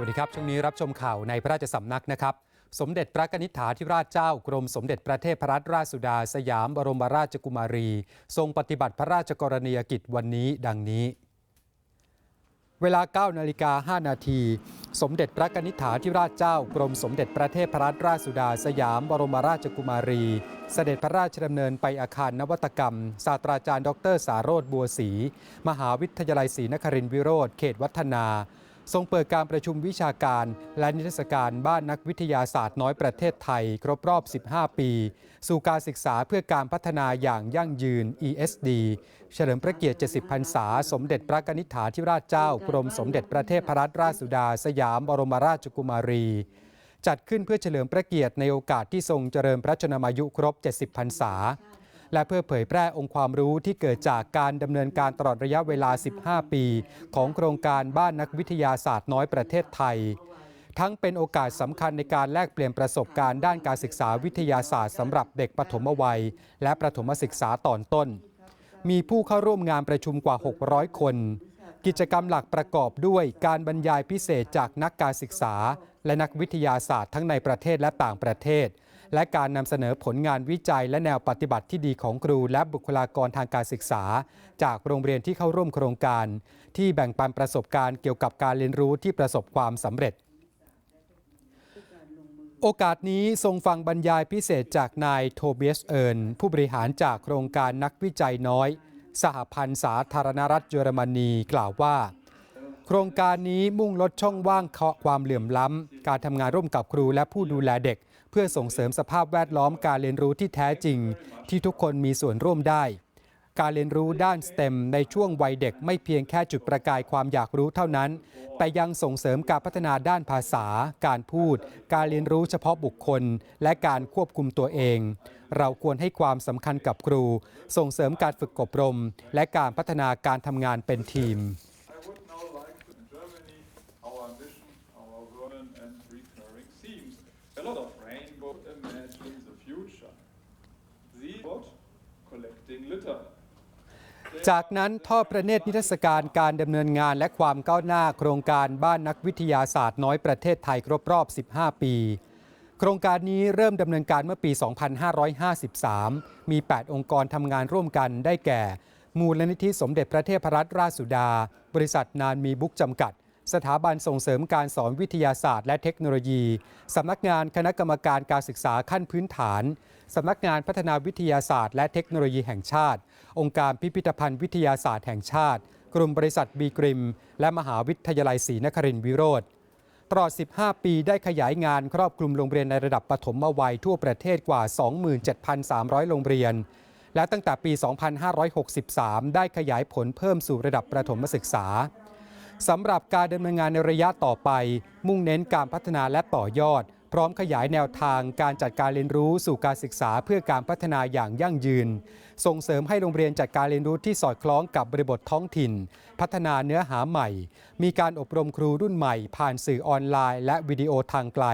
วัสดีครับ ช่วงนี้รับชมข่าวในพระราชสำนักนะครับ สมเด็จพระนิษฐาธิราชเจ้ากรมสมเด็จพระเทพรัตนราชสุดา สยามบรมราชกุมารี ทรงปฏิบัติพระราชกรณียกิจวันนี้ดังนี้ เวลา 9 นาฬิกา 5 นาที สมเด็จพระนิษฐาธิราชเจ้ากรมสมเด็จพระเทพรัตนราชสุดา สยามบรมราชกุมารี เสด็จพระราชดำเนินไปอาคารนวัตกรรม ศาสตราจารย์ ดรสารโรธบัวศรีมหาวิทยาลัยศรีนครินทรวิโรธเขตวัฒนา ทรงเปิดการประชุมวิชาการ และนิทรรศการบ้านนักวิทยาศาสตร์น้อยประเทศไทย ครบรอบ 15 ปี สู่การศึกษาเพื่อการพัฒนาอย่างยั่งยืน ESD เฉลิมพระเกียรติ 70 พรรษา สมเด็จพระกนิษฐาธิราชเจ้ากรมสมเด็จพระเทพรัตนราชสุดา สยามบรมราชกุมารี จัดขึ้นเพื่อเฉลิมพระเกียรติในโอกาสที่ทรงเจริญพระชนมายุครบ 70 พรรษา และเพื่อเผยแพร่องค์ความรู้ที่เกิดจากการดำเนินการตลอดระยะเวลา 15 ปี ของโครงการบ้านนักวิทยาศาสตร์น้อยประเทศไทย ทั้งเป็นโอกาสสำคัญในการแลกเปลี่ยนประสบการณ์ด้านการศึกษาวิทยาศาสตร์สำหรับเด็กปฐมวัย และประถมศึกษาตอนต้น มีผู้เข้าร่วมงานประชุมกว่า 600 คนกิจกรรมหลักประกอบด้วยการบรรยายพิเศษจากนักการศึกษา และนักวิทยาศาสตร์ทั้งในประเทศและต่างประเทศ และการนำเสนอผลงานวิจัย และแนวปฏิบัติที่ดีของครู และบุคลากรทางการศึกษา จากโรงเรียนที่เข้าร่วมโครงการ ที่แบ่งปันประสบการณ์เกี่ยวกับการเรียนรู้ที่ประสบความสำเร็จโอกาสนี้ทรงฟังบรรยายพิเศษจากนายโทเบียสเอิร์นผู้บริหารจากโครงการนักวิจัยน้อย สหพันธ์สาธารณรัฐเยอรมนีกล่าวว่า โครงการนี้มุ่งลดช่องว่างความเหลื่อมล้ำ การทำงานร่วมกับครูและผู้ดูแลเด็ก เพื่อส่งเสริมสภาพแวดล้อมการเรียนรู้ที่แท้จริง ที่ทุกคนมีส่วนร่วมได้ การเรียนรู้ด้าน STEM ในช่วงวัยเด็กไม่เพียงแค่จุดประกายความอยากรู้เท่านั้น แต่ยังส่งเสริมการพัฒนาด้านภาษา การพูด การเรียนรู้เฉพาะบุคคล และการควบคุมตัวเอง เราควรให้ความสำคัญกับครู ส่งเสริมการฝึกอบรม และการพัฒนาการทำงานเป็นทีม จากนั้นทอดพระเนตรนิทรรศการการดำเนินงานและความก้าวหน้าโครงการบ้านนักวิทยาศาสตร์น้อยประเทศไทยครบรอบ 15 ปี โครงการนี้เริ่มดำเนินการเมื่อปี 2553 มี 8 องค์กรทำงานร่วมกันได้แก่ มูลนิธิสมเด็จพระเทพรัตนราชสุดา บริษัทนานมีบุ๊กจำกัด สถาบันส่งเสริมการสอนวิทยาศาสตร์ และเทคโนโลยีสำนักงานคณะกรรมการการศึกษาขั้นพื้นฐาน สำนักงานพัฒนาวิทยาศาสตร์ และเทคโนโลยีแห่งชาติ องค์การพิพิธภัณฑ์วิทยาศาสตร์แห่งชาติ กลุ่มบริษัทบีกริม และมหาวิทยาลัยศรีนครินทร์วิโรธตลอด 15 ปีได้ขยายงานครอบคลุมโรงเรียนในระดับปฐมวัยทั่วประเทศกว่า 27,300 โรงเรียน และตั้งแต่ปี 2563 ได้ขยายผลเพิ่มสู่ระดับประถมศึกษาสำหรับการดำเนินงานในระยะต่อไป มุ่งเน้นการพัฒนาและต่อยอด พร้อมขยายแนวทางการจัดการเรียนรู้สู่การศึกษาเพื่อการพัฒนาอย่างยั่งยืน ส่งเสริมให้โรงเรียนจัดการเรียนรู้ที่สอดคล้องกับบริบทท้องถิ่น พัฒนาเนื้อหาใหม่ มีการอบรมครูรุ่นใหม่ ผ่านสื่อออนไลน์ และวิดีโอทางไกล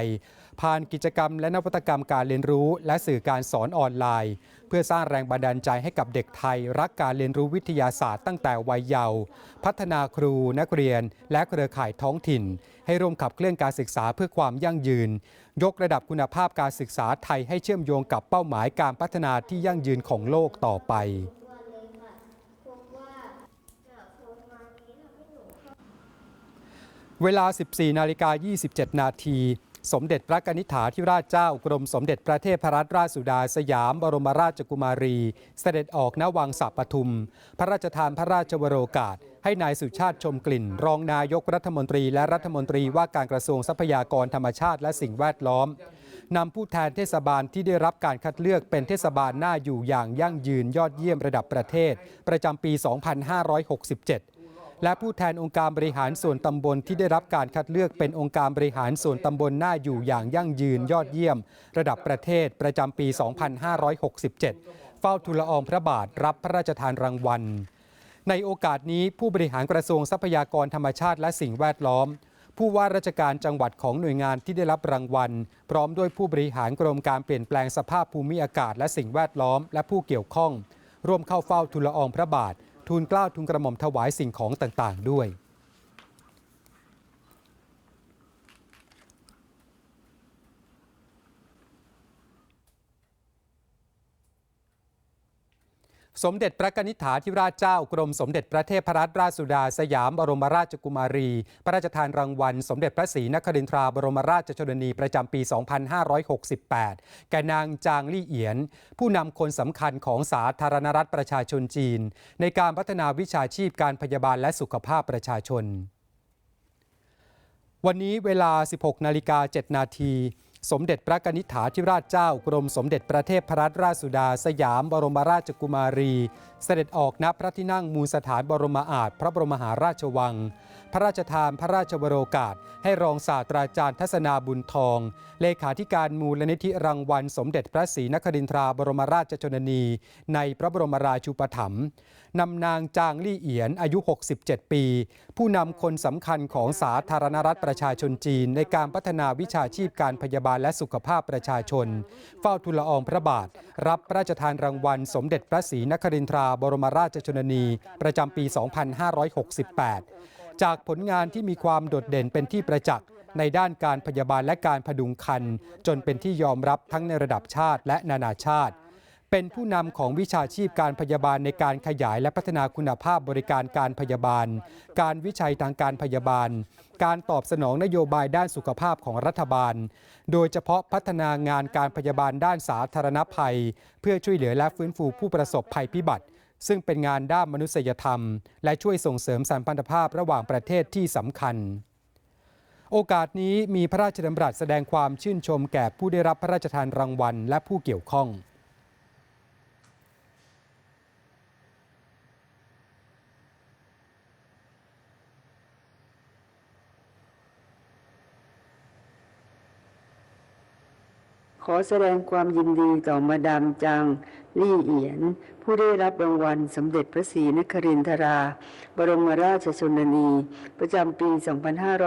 ผ่านกิจกรรมและนวัตกรรมการเรียนรู้ และสื่อการสอนออนไลน์ เพื่อสร้างแรงบันดาลใจให้กับเด็กไทย รักการเรียนรู้วิทยาศาสตร์ตั้งแต่วัยเยาว์พัฒนาครูนักเรียน และเครือข่ายท้องถิ่น ให้ร่วมขับเคลื่อนการศึกษาเพื่อความยั่งยืน ยกระดับคุณภาพการศึกษาไทยให้เชื่อมโยงกับเป้าหมายการพัฒนาที่ยั่งยืนของโลกต่อไปเวลา 14 นาฬิกา 27 นาที สมเด็จพระกนิษฐาธิราชเจ้ากรมสมเด็จพระเทพรัตนราชสุดาสยามบรมราชกุมารี เสด็จออกณวังสัปทุม พระราชทานพระราชวโรกาส ให้นายสุชาติชมกลิ่น รองนายกรัฐมนตรี และรัฐมนตรีว่าการกระทรวงทรัพยากรธรรมชาติและสิ่งแวดล้อมนำผู้แทนเทศบาลที่ได้รับการคัดเลือกเป็นเทศบาลหน้าอยู่อย่างยั่งยืนยอดเยี่ยมระดับประเทศ ประจำปี 2567 และผู้แทนองค์การบริหารส่วนตำบลที่ได้รับการคัดเลือกเป็นองค์การบริหารส่วนตำบลหน้าอยู่อย่างยั่งยืนยอดเยี่ยม ระดับประเทศประจำปี 2567 เฝ้าทูลละอองพระบาทรับพระราชทานรางวัล ในโอกาสนี้ผู้บริหารกระทรวงทรัพยากรธรรมชาติและสิ่งแวดล้อม ผู้ว่าราชการจังหวัดของหน่วยงานที่ได้รับรางวัล พร้อมด้วยผู้บริหารกรมการเปลี่ยนแปลงสภาพภูมิอากาศและสิ่งแวดล้อม และผู้เกี่ยวข้องร่วมเข้าเฝ้าทูลละอองพระบาท ทูลเกล้าทูลกระหม่อมถวายสิ่งของต่างๆ ด้วย สมเด็จพระกนิษฐาธิราชเจ้ากรมสมเด็จพระเทพรัตนราชสุดา สยามบรมราชกุมารี พระราชทานรางวัล สมเด็จพระศรีนครินทราบรมราชชนนีประจำปี 2568 แก่นางจางลี่เอียน ผู้นำคนสำคัญของสาธารณรัฐประชาชนจีน ในการพัฒนาวิชาชีพการพยาบาลและสุขภาพประชาชน วันนี้เวลา 16 นาฬิกา 7 นาที สมเด็จพระนิษฐาธิราชเจ้ากรมสมเด็จพระเทพรัตนราชสุดา สยามบรมราชกุมารี เสด็จออกณพระที่นั่งมูลสถานบรมอาจพระบรมหาราชวัง พระราชทานพระราชวโรกาส ให้รองศาสตราจารย์ทัศนาบุญทอง เลขาธิการมูลนิธิรางวัล สมเด็จพระศรีนครินทราบรมราชชนนี ในพระบรมราชูปถัมภ์นำนางจางลี่เอียนอายุ 67 ปี ผู้นำคนสำคัญของสาธารณรัฐประชาชนจีน ในการพัฒนาวิชาชีพการพยาบาลและสุขภาพประชาชน เฝ้าทูลละอองพระบาท รับพระราชทานรางวัล สมเด็จพระศรีนครินทราบรมราชชนนี ประจำปี 2568 จากผลงานที่มีความโดดเด่นเป็นที่ประจักษ์ในด้านการพยาบาลและการพดุงคัน จนเป็นที่ยอมรับทั้งในระดับชาติและนานาชาติ เป็นผู้นำของวิชาชีพการพยาบาลในการขยายและพัฒนาคุณภาพบริการการพยาบาล การวิจัยทางการพยาบาล การตอบสนองนโยบายด้านสุขภาพของรัฐบาล โดยเฉพาะพัฒนางานการพยาบาลด้านสาธารณภัย เพื่อช่วยเหลือและฟื้นฟูผู้ประสบภัยพิบัติ ซึ่งเป็นงานด้านมนุษยธรรม และช่วยส่งเสริมสัมพันธภาพระหว่างประเทศที่สำคัญ โอกาสนี้มีพระราชดำรัสแสดงความชื่นชมแก่ผู้ได้รับพระราชทานรางวัลและผู้เกี่ยวข้อง ขอแสดงความยินดีต่อมาดามจางลี่เอียน ผู้ได้รับรางวัลสมเด็จพระศรีนครินทรา บรมราชชนนี ประจำปี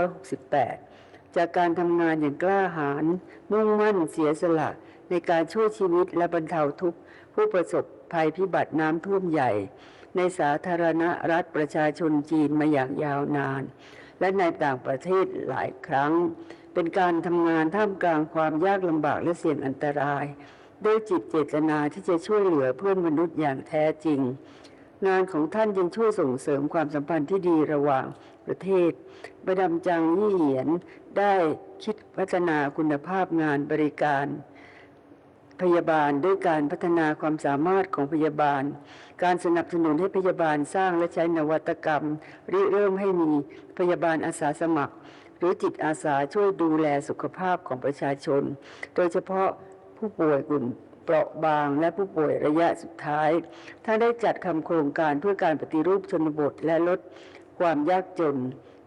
2568 จากการทำงานอย่างกล้าหาญมุ่งมั่นเสียสละ ในการช่วยชีวิตและบรรเทาทุกข์ ผู้ประสบภัยพิบัติน้ำท่วมใหญ่ ในสาธารณรัฐประชาชนจีนมาอย่างยาวนาน และในต่างประเทศหลายครั้ง เป็นการทำงานท่ามกลางความยากลำบากและเสี่ยงอันตราย ด้วยจิตเจตนาที่จะช่วยเหลือเพื่อนมนุษย์อย่างแท้จริง งานของท่านยังช่วยส่งเสริมความสัมพันธ์ที่ดีระหว่างประเทศประดำจังยี่เหยียนได้คิดพัฒนาคุณภาพงานบริการพยาบาลด้วยการพัฒนาความสามารถของพยาบาล การสนับสนุนให้พยาบาลสร้างและใช้นวัตกรรมริเริ่มให้มีพยาบาลอาสาสมัคร หรือจิตอาสาช่วยดูแลสุขภาพของประชาชน โดยเฉพาะผู้ป่วยกลุ่มเปราะบางและผู้ป่วยระยะสุดท้าย ถ้าได้จัดคำโครงการเพื่อการปฏิรูปชนบทและลดความยากจน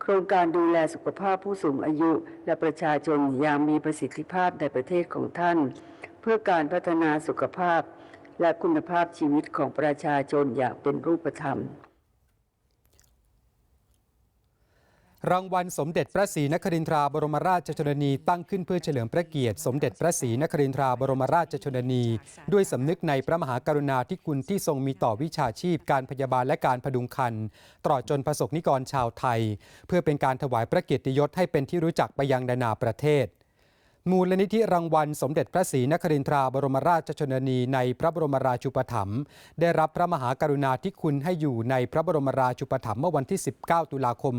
โครงการดูแลสุขภาพผู้สูงอายุและประชาชนอย่างมีประสิทธิภาพในประเทศของท่าน เพื่อการพัฒนาสุขภาพ และคุณภาพชีวิตของประชาชนอย่างเป็นรูปธรรม รางวัลสมเด็จพระศรีนครินทราบรมราชชนนี ตั้งขึ้นเพื่อเฉลิมพระเกียรติสมเด็จพระศรีนครินทราบรมราชชนนี ด้วยสำนึกในพระมหากรุณาธิคุณที่ทรงมีต่อวิชาชีพ การพยาบาลและการพดุงคันตลอดจนประสบนิกรชาวไทย เพื่อเป็นการถวายพระเกียรติยศให้เป็นที่รู้จักไปยังนานาประเทศ มูลนิธิรางวัลสมเด็จพระศรีนครินทราบรมราชชนนีในพระบรมราชูปถัมภ์ได้รับพระมหากรุณาธิคุณให้อยู่ในพระบรมราชูปถัมภ์เมื่อวันที่ 19 ตุลาคม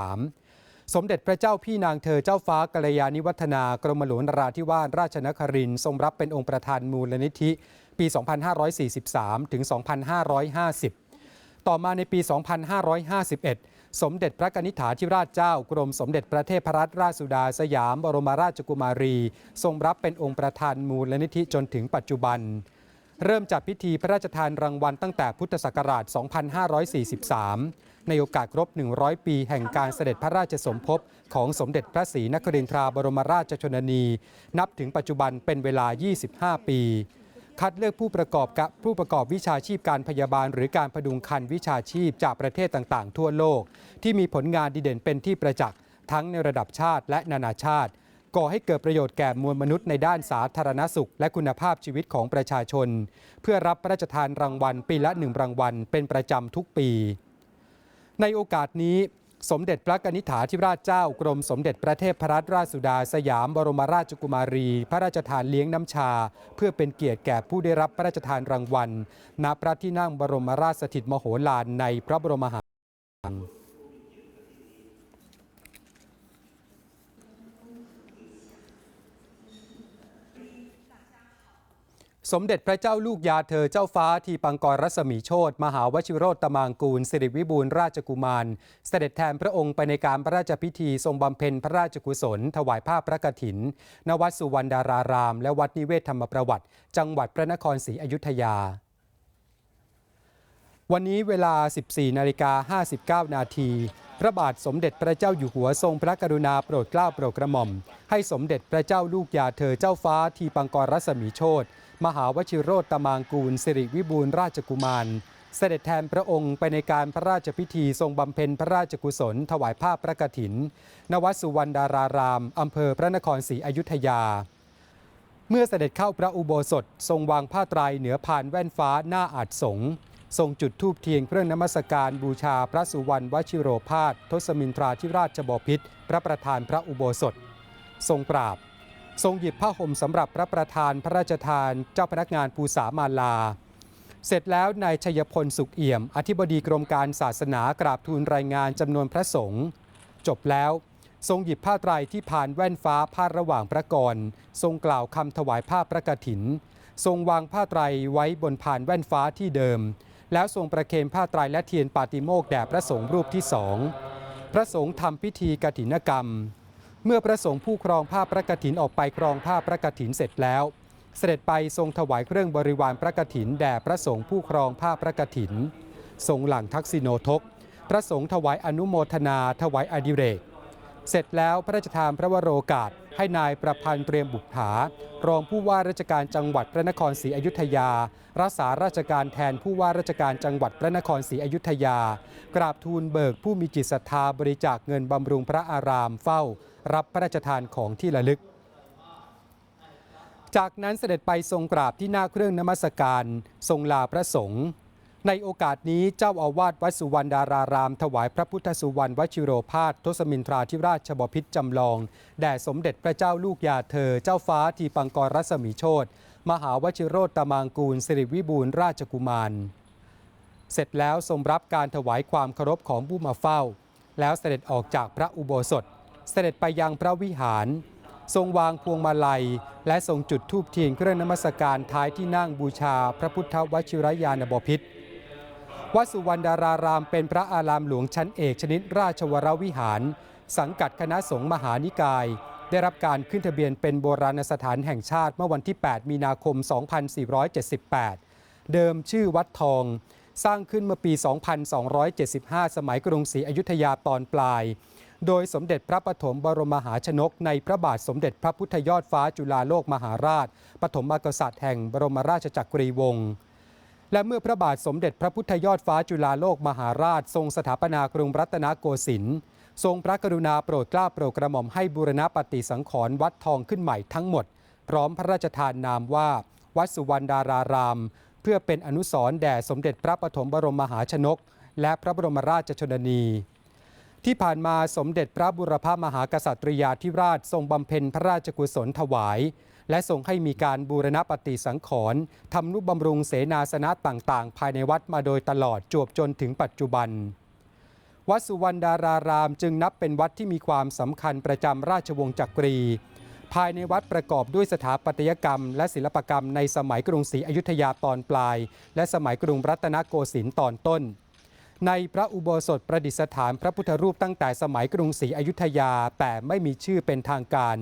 2543สมเด็จพระเจ้าพี่นางเธอเจ้าฟ้ากัลยาณิวัฒนากรมหลวงนราธิวาสราชนครินทร์ทรงรับเป็นองค์ประธานมูลนิธิ ปี 2543 ถึง 2550 ต่อมาในปี 2551 สมเด็จพระนิษฐาธิราชเจ้ากรมสมเด็จพระเทพรัตนราชสุดา สยามบรมราชกุมารี ทรงรับเป็นองค์ประธานมูลนิธิจนถึงปัจจุบัน เริ่มจัดพิธีพระราชทานรางวัลตั้งแต่พุทธศักราช 2543 ในโอกาสครบ 100 ปีแห่งการเสด็จพระราชสมภพของสมเด็จพระศรีนครินทราบรมราชชนนี นับถึงปัจจุบันเป็นเวลา 25 ปี คัดเลือกผู้ประกอบกับผู้ประกอบวิชาชีพการพยาบาล หรือการพดุงคันวิชาชีพจากประเทศต่างๆ ทั่วโลก ที่มีผลงานดีเด่นเป็นที่ประจักษ์ทั้งในระดับชาติและนานาชาติ ก่อให้เกิดประโยชน์แก่มวลมนุษย์ในด้านสาธารณสุข และคุณภาพชีวิตของประชาชน เพื่อรับพระราชทานรางวัลปีละหนึ่งรางวัลเป็นประจำทุกปี ในโอกาสนี้ สมเด็จพระกนิษฐาธิราชเจ้ากรมสมเด็จพระเทพรัตนราชสุดาสยามบรมราชกุมารี พระราชทานเลี้ยงน้ำชา เพื่อเป็นเกียรติแก่ผู้ได้รับพระราชทานรางวัลณพระที่นั่งบรมราชสถิตมโหฬารในพระบรมมหาราช สมเด็จพระเจ้าลูกยาเธอเจ้าฟ้าทีปังกรรัศมีโชตมหาวชิโรตตมางกูล สิริวิบูลราชกุมาร เสด็จแทนพระองค์ไปในการพระราชพิธีทรงบำเพ็ญพระราชกุศล ถวายผ้าพระกฐิน ณวัดสุวรรณดาราราม และวัดนิเวศธรรมประวัติ จังหวัดพระนครศรีอยุธยาวันนี้เวลา 14 นาฬิกา 59 นาที พระบาทสมเด็จพระเจ้าอยู่หัวทรงพระกรุณาโปรดเกล้าโปรดกระหม่อม ให้สมเด็จพระเจ้าลูกยาเธอเจ้าฟ้าทีปังกรรัศมีโชต มหาวชิโรตตมางกูล สิริวิบูลราชกุมาร เสด็จแทนพระองค์ไปในการพระราชพิธีทรงบำเพ็ญพระราชกุศล ถวายผ้าพระกฐินณวัดสุวรรณดาราราม อำเภอพระนครศรีอยุธยา เมื่อเสด็จเข้าพระอุโบสถ ทรงวางผ้าไตรเหนือพานแว่นฟ้าหน้าอาจสงทรงจุดธูปเทียนเครื่องนมัสการบูชาพระสุวรรณวชิโรพาสทศมินทราธิราชบพิตรพระประธานพระอุโบสถ ทรงปราบ ทรงหยิบผ้าห่มสำหรับพระประธานพระราชทาน เจ้าพนักงานภูษามาลา เสร็จแล้วนายชัยพลสุขเอี่ยม อธิบดีกรมการศาสนากราบทูลรายงานจำนวนพระสงฆ์จบแล้วทรงหยิบผ้าไตรที่ผ่านแว่นฟ้าพาดระหว่างพระกร ทรงกล่าวคำถวายผ้าพระกฐิน ทรงวางผ้าไตรไว้บนผ่านแว่นฟ้าที่เดิม แล้วทรงประเคนผ้าไตรและเทียนปาติโมกแด่พระสงฆ์รูปที่สอง พระสงฆ์ทำพิธีกฐินกรรม เมื่อพระสงฆ์ผู้ครองผ้าพระกฐินออกไปครองผ้าพระกฐินเสร็จแล้ว เสด็จไปทรงถวายเครื่องบริวารพระกฐินแด่พระสงฆ์ผู้ครองผ้าพระกฐิน ทรงหลังทักษิโนทก พระสงฆ์ถวายอนุโมทนาถวายอดิเรก เสร็จแล้วพระราชทานพระวโรกาส ให้นายประพันธ์เตรียมบุกผารองผู้ว่าราชการจังหวัดพระนครศรีอยุธยา รักษาราชการแทนผู้ว่าราชการจังหวัดพระนครศรีอยุธยา กราบทูลเบิกผู้มีจิตศรัทธาบริจาคเงินบำรุงพระอารามเฝ้า รับพระราชทานของที่ระลึก จากนั้นเสด็จไปทรงกราบที่หน้าเครื่องนมัสการทรงลาพระสงฆ์ในโอกาสนี้เจ้าอาวาสวัดสุวรรณดาราราม ถวายพระพุทธสุวรรณวชิโรพาสทศมินทราธิราชบพิตรจำลอง แด่สมเด็จพระเจ้าลูกยาเธอ เจ้าฟ้าทีปังกรรัศมีโชตมหาวชิโรตมางกูลสิริวิบูลราชกุมาร เสร็จแล้วทรงรับการถวายความเคารพของผู้มาเฝ้า แล้วเสด็จออกจากพระอุโบสถ เสด็จไปยังพระวิหาร ทรงวางพวงมาลัย และทรงจุดธูปเทียนเครื่องนมัสการท้ายที่นั่งบูชาพระพุทธวชิรยานบพิตรวัดสุวรรณดารารามเป็นพระอารามหลวงชั้นเอกชนิดราชวรวิหาร สังกัดคณะสงฆ์มหานิกาย ได้รับการขึ้นทะเบียนเป็นโบราณสถานแห่งชาติเมื่อวันที่ 8 มีนาคม 2478 เดิมชื่อวัดทอง สร้างขึ้นเมื่อปี 2275 สมัยกรุงศรีอยุธยาตอนปลาย โดยสมเด็จพระปฐมบรมมหาชนก ในพระบาทสมเด็จพระพุทธยอดฟ้าจุฬาโลกมหาราช ปฐมกษัตริย์แห่งบรมราชจักรีวงศ์และเมื่อพระบาทสมเด็จพระพุทธยอดฟ้าจุฬาโลกมหาราช ทรงสถาปนากรุงรัตนโกสินทร์ทรงพระกรุณาโปรดเกล้าโปรดกระหม่อมให้บูรณปฏิสังขรณ์วัดทองขึ้นใหม่ทั้งหมด พร้อมพระราชทานนามว่า วัดสุวรรณดาราราม เพื่อเป็นอนุสรณ์แด่สมเด็จพระปฐมบรมมหาชนก และพระบรมราชชนนี ที่ผ่านมาสมเด็จพระบุรพมหากษัตริยาธิราชทรงบำเพ็ญพระราชกุศลถวาย และทรงให้มีการบูรณปฏิสังขรณ์ทำนุบำรุงเสนาสนะต่างๆ ภายในวัดมาโดยตลอดจวบจนถึงปัจจุบัน วัดสุวรรณดารารามจึงนับเป็นวัดที่มีความสำคัญประจำราชวงศ์จักรี ภายในวัดประกอบด้วยสถาปัตยกรรม และศิลปกรรมในสมัยกรุงศรีอยุธยาตอนปลาย และสมัยกรุงรัตนโกสินทร์ตอนต้น ในพระอุโบสถประดิษฐานพระพุทธรูปตั้งแต่สมัยกรุงศรีอยุธยาแต่ไม่มีชื่อเป็นทางการ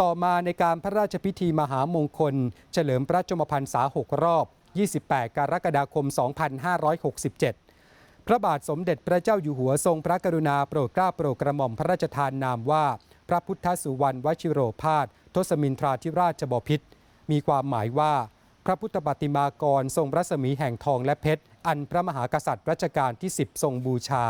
ต่อมาในการพระราชพิธีมหามงคล เฉลิมพระชมพรรษา 6 รอบ 28 กรกฎาคม 2567 พระบาทสมเด็จพระเจ้าอยู่หัวทรงพระกรุณาโปรดเกล้าโปรดกระหม่อมพระราชทานนามว่า พระพุทธสุวรรณวชิโรพาสทศมินทราธิราชบพิตรมีความหมายว่า พระพุทธปฏิมากรทรงรัศมีแห่งทองและเพชร อันพระมหากษัตริย์รัชกาลที่ 10 ทรงบูชา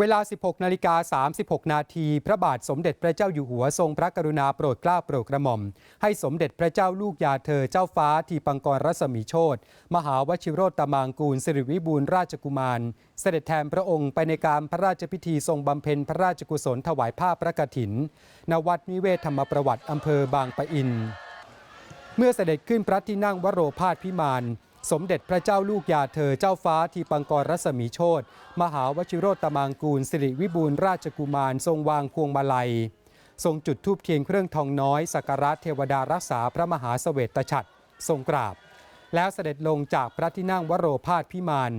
เวลา 16 นาฬิกา 36 นาที พระบาทสมเด็จพระเจ้าอยู่หัวทรงพระกรุณาโปรดเกล้าโปรดกระหม่อม ให้สมเด็จพระเจ้าลูกยาเธอเจ้าฟ้าทีปังกรรัศมีโชตมหาวชิโรตมางกูลสิริวิบูลราชกุมาร เสด็จแทนพระองค์ไปในการพระราชพิธีทรงบำเพ็ญพระราชกุศลถวายผ้าพระกฐิน ณ วัดนิเวศธรรมประวัติอำเภอบางปะอิน เมื่อเสด็จขึ้นพระที่นั่งวโรพาสพิมาน สมเด็จพระเจ้าลูกยาเธอเจ้าฟ้าทีปังกรรัศมีโชตมหาวชิโรตมางกูล สิริวิบูลราชกุมารทรงวางพวงมาลัย ทรงจุดธูปเทียนเครื่องทองน้อยสักการะเทวดารักษาพระมหาเสวตฉัตรทรงกราบ แล้วเสด็จลงจากพระที่นั่งวโรพาสพิมาน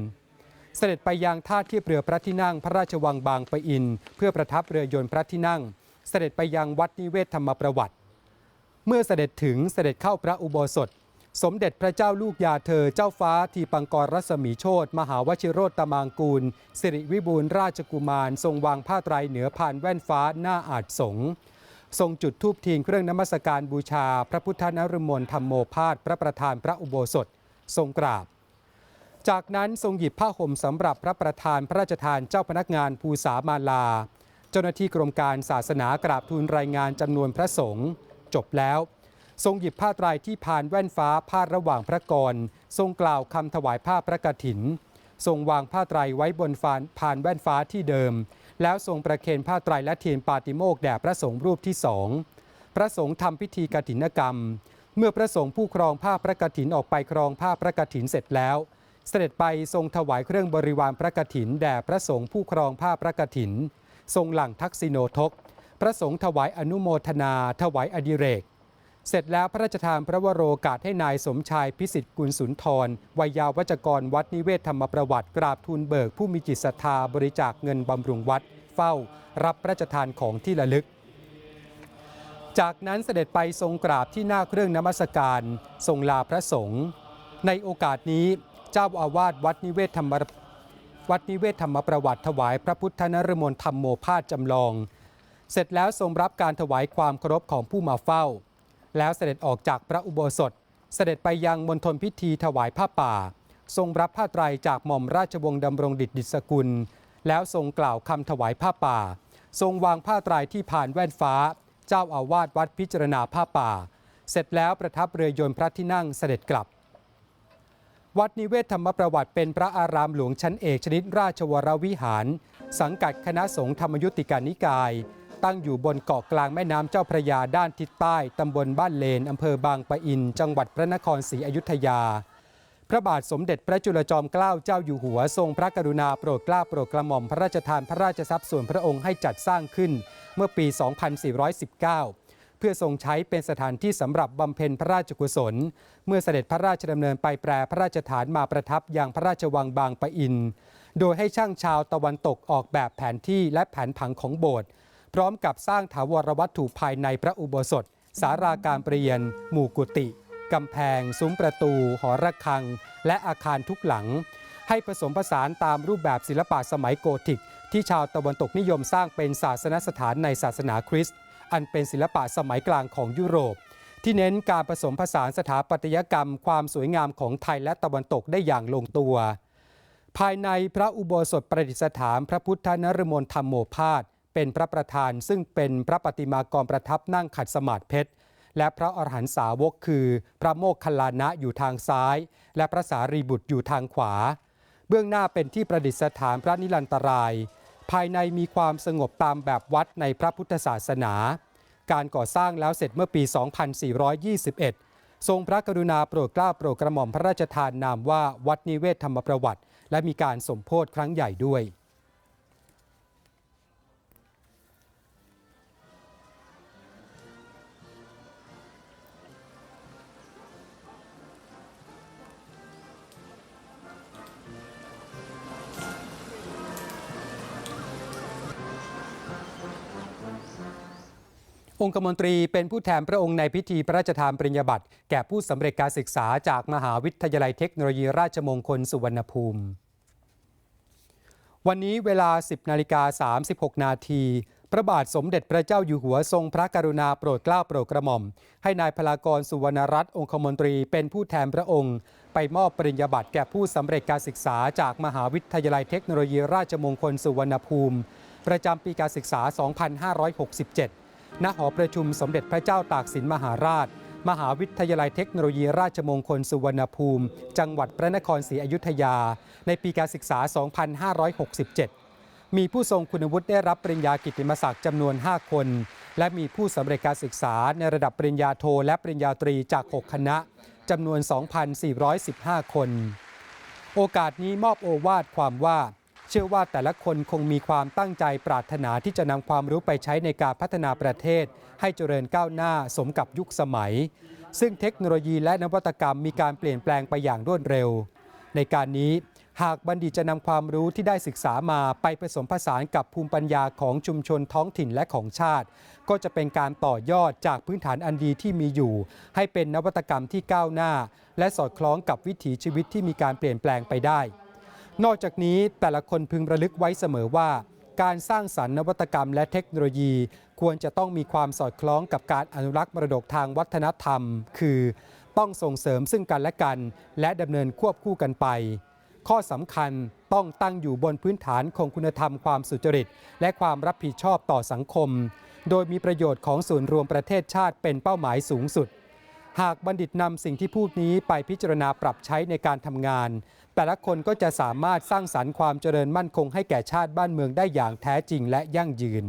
เสด็จไปยังท่าเทียบเรือพระที่นั่งพระราชวังบางปะอิน เพื่อประทับเรือยนต์พระที่นั่ง เสด็จไปยังวัดนิเวศธรรมประวัติ เมื่อเสด็จถึงเสด็จเข้าพระอุโบสถ สมเด็จพระเจ้าลูกยาเธอเจ้าฟ้าทีปังกรรัศมีโชตมหาวชิโรตตมางกูล สิริวิบูลราชกุมาร ทรงวางผ้าไตรเหนือพานแว่นฟ้าหน้าอาจสงทรงจุดธูปทียนเครื่องนมัสการบูชา พระพุทธนรมนธรรมโมพาสพระประธานพระอุโบสถ ทรงกราบ จากนั้นทรงหยิบผ้าห่มสำหรับพระประธานพระราชทานเจ้าพนักงานภูษามาลา เจ้าหน้าที่กรมการศาสนากราบทูลรายงานจำนวนพระสงฆ์จบแล้ว ทรงหยิบผ้าไตรที่พานแว่นฟ้าพาดระหว่างพระกร ทรงกล่าวคำถวายผ้าพระกฐิน ทรงวางผ้าไตรไว้บนฟานพานแว่นฟ้าที่เดิม แล้วทรงประเคนผ้าไตรและเทียนปาติโมกขแด่พระสงฆ์รูปที่สอง พระสงฆ์ทำพิธีกฐินกรรม เมื่อพระสงฆ์ผู้ครองผ้าพระกฐินออกไปครองผ้าพระกฐินเสร็จแล้ว เสด็จไปทรงถวายเครื่องบริวารพระกฐินแด่พระสงฆ์ผู้ครองผ้าพระกฐิน ทรงหลั่งทักษิโนทก พระสงฆ์ถวายอนุโมทนา ถวายอดิเรก เสร็จแล้วพระราชทานพระวโรกาสให้นายสมชายพิสิทธิ์กุลสุนทรวัยยาวัจกรวัดนิเวศธรรมประวัติกราบทูลเบิกผู้มีจิตศรัทธาบริจาคเงินบำรุงวัด เฝ้า รับพระราชทานของที่ระลึก จากนั้นเสด็จไปทรงกราบที่หน้าเครื่องนมัสการ ทรงลาพระสงฆ์ในโอกาสนี้เจ้าอาวาสวัดนิเวศธรรมวัดนิเวศธรรมประวัติถวายพระพุทธนรมนธรรมโมพาสจำลอง เสร็จแล้วทรงรับการถวายความเคารพของผู้มาเฝ้า แล้วเสด็จออกจากพระอุโบสถ เสด็จไปยังมณฑลพิธีถวายผ้าป่า ทรงรับผ้าไตรจากหม่อมราชวงศ์ดำรงดิษฐ์ดิษกุล แล้วทรงกล่าวคำถวายผ้าป่า ทรงวางผ้าไตรที่ผ่านแว่นฟ้า เจ้าอาวาสวัดพิจารณาผ้าป่า เสร็จแล้วประทับเรือยนต์พระที่นั่งเสด็จกลับ วัดนิเวศธรรมประวัติเป็นพระอารามหลวงชั้นเอกชนิดราชวรวิหาร สังกัดคณะสงฆ์ธรรมยุติการนิกาย ตั้งอยู่บนเกาะกลางแม่น้ำเจ้าพระยาด้านทิศใต้ตำบลบ้านเลนอำเภอบางปะอิน จังหวัดพระนครศรีอยุธยา พระบาทสมเด็จพระจุลจอมเกล้าเจ้าอยู่หัว ทรงพระกรุณาโปรดเกล้าโปรดกระหม่อมพระราชทานพระราชทรัพย์ส่วนพระองค์ให้จัดสร้างขึ้นเมื่อปี 2419เพื่อทรงใช้เป็นสถานที่สำหรับบำเพ็ญพระราชกุศล เมื่อเสด็จพระราชดำเนินไปแปรพระราชฐานมาประทับอยังพระราชวังบางปะอิน โดยให้ช่างชาวตะวันตกออกแบบแผนที่และแผนผังของโบสถ์ พร้อมกับสร้างถาวรวัตถุภายในพระอุโบสถ สาราการเปลี่ยน หมู่กุฏิกำแพง ซุ้มประตู หอระฆัง และอาคารทุกหลัง ให้ผสมผสานตามรูปแบบศิลปะสมัยโกธิก ที่ชาวตะวันตกนิยมสร้างเป็นศาสนสถานในศาสนาคริสต์อันเป็นศิลปะสมัยกลางของยุโรป ที่เน้นการผสมผสานสถาปัตยกรรม ความสวยงามของไทยและตะวันตกได้อย่างลงตัว ภายในพระอุโบสถประดิษฐานพระพุทธนรมนธรรมโมพาส เป็นพระประธาน ซึ่งเป็นพระปฏิมากรประทับนั่งขัดสมาธิเพชร และพระอรหันตสาวกคือ พระโมคคัลลานะอยู่ทางซ้าย และพระสารีบุตรอยู่ทางขวา เบื้องหน้าเป็นที่ประดิษฐานพระนิรันตราย ภายในมีความสงบตามแบบวัดในพระพุทธศาสนา การก่อสร้างแล้วเสร็จเมื่อปี 2421ทรงพระกรุณาโปรดเกล้าโปรดกระหม่อมพระราชทานนามว่าวัดนิเวศธรรมประวัติ และมีการสมโพธิครั้งใหญ่ด้วย องคมนตรีเป็นผู้แทนพระองค์ในพิธีพระราชทานปริญญาบัตรแก่ผู้สำเร็จการศึกษาจากมหาวิทยาลัยเทคโนโลยีราชมงคลสุวรรณภูมิ วันนี้เวลา 10นาฬิกา36 นาที พระบาทสมเด็จพระเจ้าอยู่หัวทรงพระกรุณาโปรดเกล้าโปรดกระหม่อม ให้นายพลากรสุวรรณรัตน์องคมนตรีเป็นผู้แทนพระองค์ ไปมอบปริญญาบัตรแก่ผู้สำเร็จการศึกษาจากมหาวิทยาลัยเทคโนโลยีราชมงคลสุวรรณภูมิ ประจำปีการศึกษา 2567 ณหอประชุมสมเด็จพระเจ้าตากสินมหาราช มหาวิทยาลัยเทคโนโลยีราชมงคลสุวรรณภูมิ จังหวัดพระนครศรีอยุธยา ในปีการศึกษา 2567 มีผู้ทรงคุณวุฒิได้รับปริญญากิตติมศักดิ์จำนวน 5 คน และมีผู้สำเร็จการศึกษาในระดับปริญญาโทและปริญญาตรีจาก 6 คณะจำนวน 2,415 คน โอกาสนี้มอบโอวาทความว่า เชื่อว่าแต่ละคนคงมีความตั้งใจปรารถนาที่จะนำความรู้ไปใช้ในการพัฒนาประเทศ ให้เจริญก้าวหน้าสมกับยุคสมัย ซึ่งเทคโนโลยีและนวัตกรรมมีการเปลี่ยนแปลงไปอย่างรวดเร็ว ในการนี้หากบัณฑิตจะนำความรู้ที่ได้ศึกษามาไปผสมผสานกับภูมิปัญญาของชุมชนท้องถิ่นและของชาติ ก็จะเป็นการต่อยอดจากพื้นฐานอันดีที่มีอยู่ ให้เป็นนวัตกรรมที่ก้าวหน้า และสอดคล้องกับวิถีชีวิตที่มีการเปลี่ยนแปลงไปได้ นอกจากนี้แต่ละคนพึงระลึกไว้เสมอว่า การสร้างสรรค์นวัตกรรมและเทคโนโลยี ควรจะต้องมีความสอดคล้องกับการอนุรักษ์มรดกทางวัฒนธรรม คือต้องส่งเสริมซึ่งกันและกัน และดำเนินควบคู่กันไป ข้อสำคัญต้องตั้งอยู่บนพื้นฐานของคุณธรรมความสุจริต และความรับผิดชอบต่อสังคม โดยมีประโยชน์ของส่วนรวมประเทศชาติเป็นเป้าหมายสูงสุด หากบัณฑิตนำสิ่งที่พูดนี้ไปพิจารณาปรับใช้ในการทำงาน แต่ละคนก็จะสามารถสร้างสรรค์ความเจริญมั่นคงให้แก่ชาติบ้านเมืองได้อย่างแท้จริงและยั่งยืน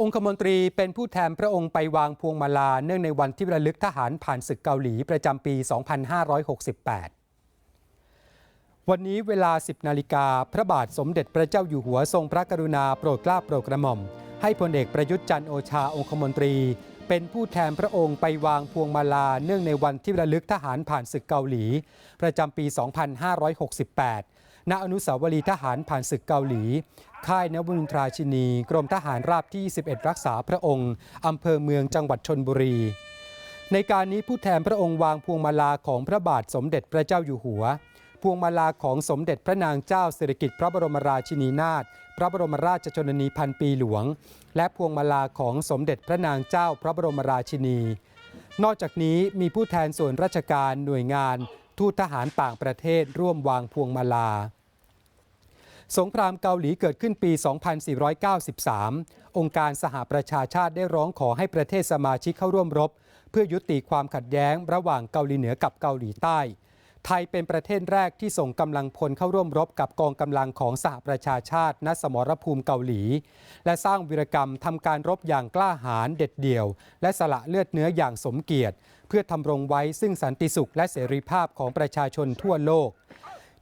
องคมนตรีเป็นผู้แทนพระองค์ไปวางพวงมาลาเนื่องในวันที่ระลึกทหารผ่านศึกเกาหลีประจำปี 2568 วันนี้เวลา 10 นาฬิกา พระบาทสมเด็จพระเจ้าอยู่หัวทรงพระกรุณาโปรดเกล้าโปรดกระหม่อม ให้พลเอกประยุทธ์จันทร์โอชาองคมนตรี เป็นผู้แทนพระองค์ไปวางพวงมาลาเนื่องในวันที่ระลึกทหารผ่านศึกเกาหลี ประจำปี 2568 ณ อนุสาวรีย์ทหารผ่านศึกเกาหลี ค่ายนวมินทราชินี กรมทหารราบที่21รักษาพระองค์อำเภอเมืองจังหวัดชนบุรีในการนี้ผู้แทนพระองค์วางพวงมาลาของพระบาทสมเด็จพระเจ้าอยู่หัว พวงมาลาของสมเด็จพระนางเจ้าสิริกิติ์พระบรมราชินีนาถพระบรมราชชนนีพันปีหลวง และพวงมาลาของสมเด็จพระนางเจ้าพระบรมราชินี นอกจากนี้มีผู้แทนส่วนราชการหน่วยงาน ทูตทหารต่างประเทศร่วมวางพวงมาลาสงครามเกาหลีเกิดขึ้นปี 2493 องค์การสหประชาชาติได้ร้องขอให้ประเทศสมาชิกเข้าร่วมรบ เพื่อยุติความขัดแย้งระหว่างเกาหลีเหนือกับเกาหลีใต้ ไทยเป็นประเทศแรกที่ส่งกำลังพลเข้าร่วมรบกับกองกำลังของสหประชาชาติณสมรภูมิเกาหลี และสร้างวีรกรรมทำการรบอย่างกล้าหาญเด็ดเดี่ยว และสละเลือดเนื้ออย่างสมเกียรติ เพื่อทำรงไว้ซึ่งสันติสุขและเสรีภาพของประชาชนทั่วโลก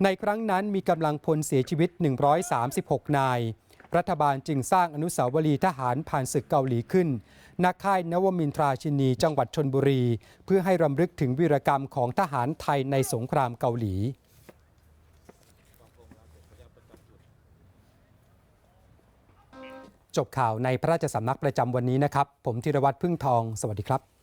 ในครั้งนั้นมีกำลังพลเสียชีวิต 136 นาย รัฐบาลจึงสร้างอนุสาวรีย์ทหารผ่านศึกเกาหลีขึ้น ณค่ายนวมินทราชินีจังหวัดชนบุรี เพื่อให้รำลึกถึงวีรกรรมของทหารไทยในสงครามเกาหลีจบข่าวในพระราชสำนักประจำวันนี้นะครับ ผมธีรวัตรพึ่งทอง สวัสดีครับ